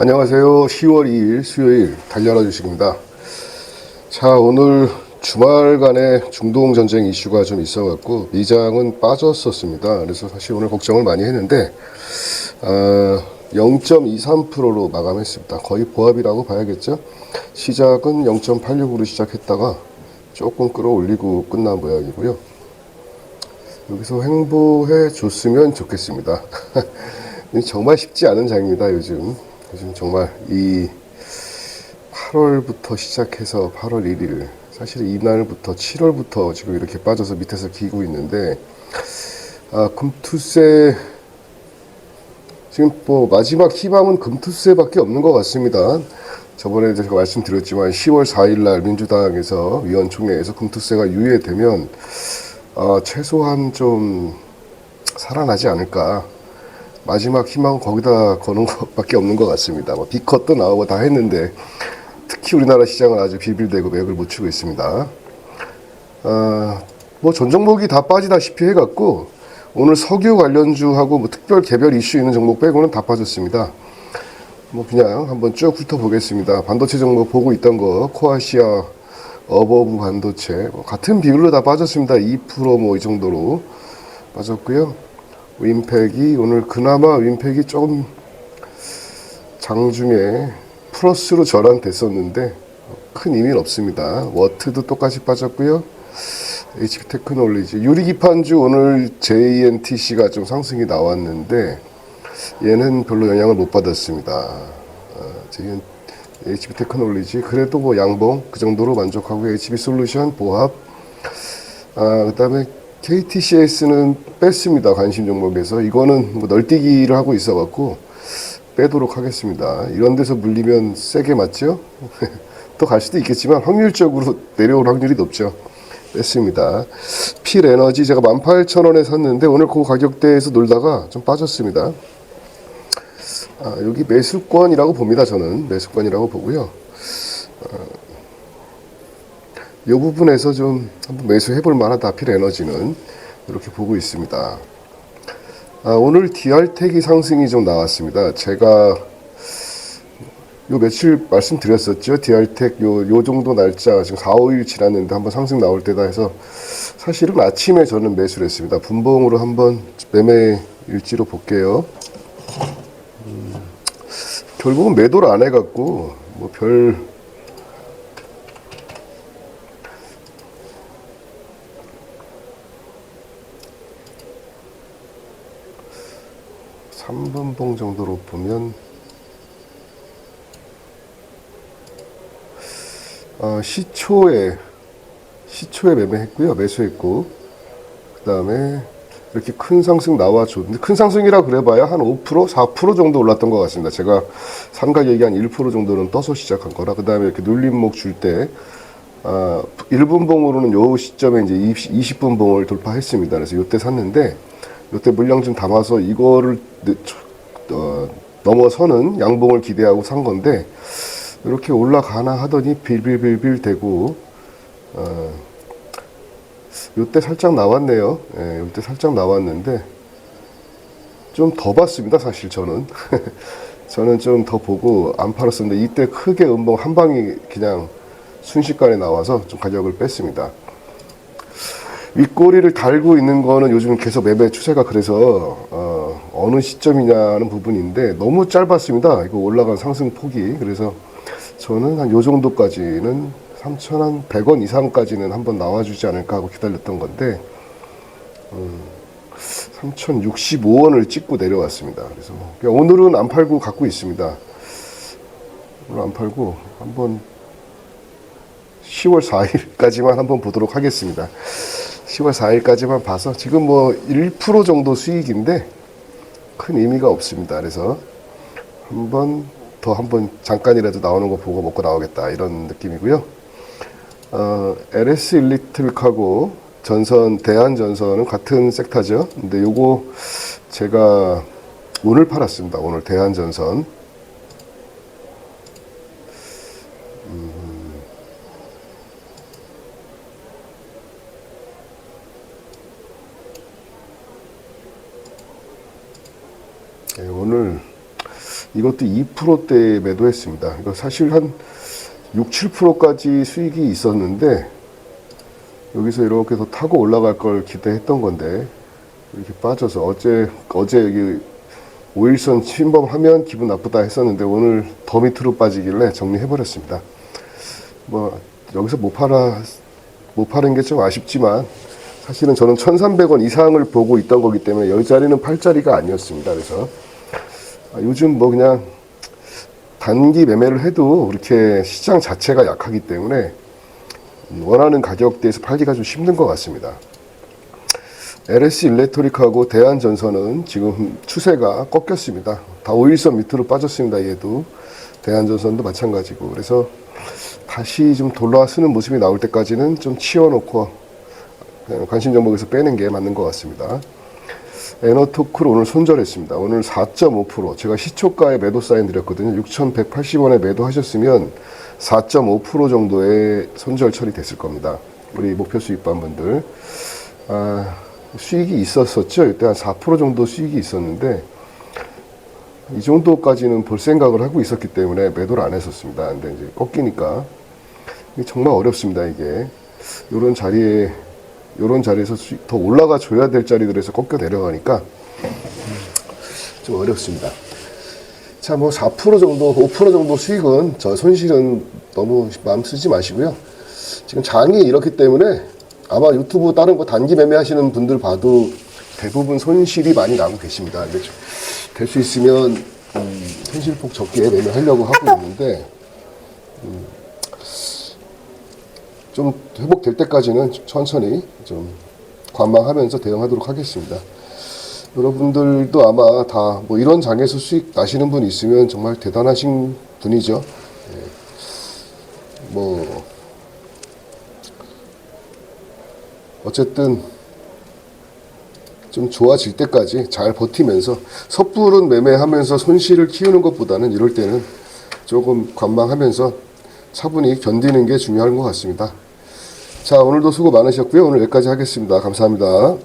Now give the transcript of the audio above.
안녕하세요. 10월 2일 수요일 달려라 주식입니다. 자, 오늘 주말간에 중동 전쟁 이슈가 좀 있어갖고 미장은 빠졌었습니다. 그래서 사실 오늘 걱정을 많이 했는데 아, 0.23%로 마감했습니다. 거의 보합이라고 봐야겠죠. 시작은 0.86으로 시작했다가 조금 끌어올리고 끝난 모양이고요. 여기서 행보해 줬으면 좋겠습니다. 정말 쉽지 않은 장입니다, 요즘. 요즘 정말 이 8월부터 시작해서 8월 1일, 사실 이날부터 7월부터 지금 이렇게 빠져서 밑에서 기고 있는데, 아, 금투세, 지금 뭐 마지막 희망은 금투세밖에 없는 것 같습니다. 저번에 제가 말씀드렸지만 10월 4일 날 민주당에서 위원총회에서 금투세가 유예되면 어, 최소한 좀 살아나지 않을까. 마지막 희망은 거기다 거는 것밖에 없는 것 같습니다. 뭐 비컷도 나오고 다 했는데 특히 우리나라 시장은 아주 비빌대고 맥을 못 추고 있습니다. 어, 뭐전 종목이 다 빠지다시피 해갖고 오늘 석유 관련주하고 뭐 특별 개별 이슈 있는 종목 빼고는 다 빠졌습니다. 뭐 그냥 한번 쭉 훑어보겠습니다. 반도체 종목 보고 있던 거 코아시아 어버브 반도체 뭐 같은 비율로 다 빠졌습니다. 2%뭐 이 정도로 빠졌고요. 윈팩이 오늘 그나마 윈팩이 조금 장중에 플러스로 전환됐었는데 큰 의미는 없습니다. 워트도 똑같이 빠졌고요. HP 테크놀로지 유리기판주 오늘 JNTC가 좀 상승이 나왔는데 얘는 별로 영향을 못 받았습니다. 어, JN, HP 테크놀로지 그래도 뭐 양봉 그 정도로 만족하고 HB 솔루션 보합 아 그다음에 KTCS는 뺐습니다 관심 종목에서 이거는 뭐 널뛰기를 하고 있어 갖고 빼도록 하겠습니다. 이런 데서 물리면 세게 맞죠? 또 갈 수도 있겠지만 확률적으로 내려올 확률이 높죠. 뺐습니다. 필 에너지 제가 18,000원에 샀는데 오늘 그 가격대에서 놀다가 좀 빠졌습니다. 아, 여기 매수권이라고 봅니다. 저는 매수권이라고 보고요. 이 부분에서 좀 한번 매수해 볼 만하다. 필 에너지는 이렇게 보고 있습니다. 아, 오늘 DR택이 상승이 좀 나왔습니다. 제가 요 며칠 말씀드렸었죠. DR택 요, 요 정도 날짜 지금 4, 5일 지났는데 한번 상승 나올 때다 해서 사실은 아침에 저는 매수를 했습니다. 분봉으로 한번 매매 일지로 볼게요. 음, 결국은 매도를 안 해갖고 뭐별 3분봉 정도로 보면 어, 시초에 시초에 매매했고요. 매수했고 그 다음에 이렇게 큰 상승 나와줬는데 큰 상승이라 그래봐야 한 5% 4% 정도 올랐던 것 같습니다. 제가 산 가격이 한 1% 정도는 떠서 시작한 거라 그 다음에 이렇게 눌림목 줄때 아, 1분 봉으로는 요 시점에 이제 20, 분 봉을 돌파했습니다. 그래서 요때 샀는데 요때 물량 좀 담아서 이거를 어, 넘어서는 양봉을 기대하고 산 건데 이렇게 올라가나 하더니 빌빌빌빌 되고 어, 요때 살짝 나왔네요. 예, 요때 살짝 나왔는데 좀 더 봤습니다. 사실 저는 저는 좀 더 보고 안 팔았었는데 이때 크게 음봉 한 방이 그냥 순식간에 나와서 좀 가격을 뺐습니다. 윗꼬리를 달고 있는 거는 요즘 계속 매매 추세가 그래서 어, 어느 시점이냐는 부분인데 너무 짧았습니다. 이거 올라간 상승 폭이 그래서 저는 한 요 정도까지는 3,100원 이상까지는 한번 나와주지 않을까 하고 기다렸던 건데 음, 3,065원을 찍고 내려왔습니다. 그래서 뭐 오늘은 안 팔고 갖고 있습니다. 오늘 안 팔고 한번 10월 4일까지만 한번 보도록 하겠습니다. 10월 4일까지만 봐서 지금 뭐 1% 정도 수익인데 큰 의미가 없습니다. 그래서 한번 더 한번 잠깐이라도 나오는 거 보고 먹고 나오겠다 이런 느낌이고요. 어, LS 일리트릭하고 전선 대한 전선은 같은 섹터죠. 근데 요거 제가 오늘 팔았습니다. 오늘 대한 전선 예, 오늘 이것도 2%대 매도했습니다. 이거 사실 한 6, 7%까지 수익이 있었는데 여기서 이렇게 더 타고 올라갈 걸 기대했던 건데 이렇게 빠져서 어제 어제 여기 5일선 침범하면 기분 나쁘다 했었는데 오늘 더 밑으로 빠지길래 정리해버렸습니다. 뭐 여기서 못 팔아 못 파는 게 좀 아쉽지만 사실은 저는 1,300원 이상을 보고 있던 거기 때문에 여기 자리는 팔 자리가 아니었습니다. 그래서 아, 요즘 뭐 그냥 단기 매매를 해도 그렇게 시장 자체가 약하기 때문에 원하는 가격대에서 팔기가 좀 힘든 것 같습니다. LS 일렉트릭하고 대한전선은 지금 추세가 꺾였습니다. 다 5일선 밑으로 빠졌습니다. 얘도 대한전선도 마찬가지고 그래서 다시 좀 돌아와 쓰는 모습이 나올 때까지는 좀 치워놓고 관심 종목에서 빼는 게 맞는 것 같습니다. 에너토크를 오늘 손절했습니다. 오늘 4.5% 제가 시초가에 매도 사인 드렸거든요. 6,180원에 매도하셨으면 4.5% 정도의 손절 처리됐을 겁니다. 우리 목표 수익반 분들 아, 수익이 있었었죠. 이때 한 4% 정도 수익이 있었는데 이 정도까지는 볼 생각을 하고 있었기 때문에 매도를 안 했었습니다. 근데 이제 꺾이니까 정말 어렵습니다. 이게 이런 자리에 이런 자리에서 더 올라가 줘야 될 자리들에서 꺾여 내려가니까 좀 어렵습니다. 자, 뭐 4% 정도, 5% 정도 수익은 저 손실은 너무 마음 쓰지 마시고요. 지금 장이 이렇기 때문에 아마 유튜브 다른 거 단기 매매하시는 분들 봐도 대부분 손실이 많이 나고 계십니다. 될 수 있으면 음, 손실폭 적게 매매하려고 하고 있는데 음, 좀 회복될 때까지는 천천히 좀 관망하면서 대응하도록 하겠습니다. 여러분들도 아마 다 뭐 이런 장에서 수익 나시는 분 있으면 정말 대단하신 분이죠. 예. 뭐 어쨌든 좀 좋아질 때까지 잘 버티면서 섣부른 매매하면서 손실을 키우는 것보다는 이럴 때는 조금 관망하면서 차분히 견디는 게 중요한 것 같습니다. 자, 오늘도 수고 많으셨고요. 오늘 여기까지 하겠습니다. 감사합니다.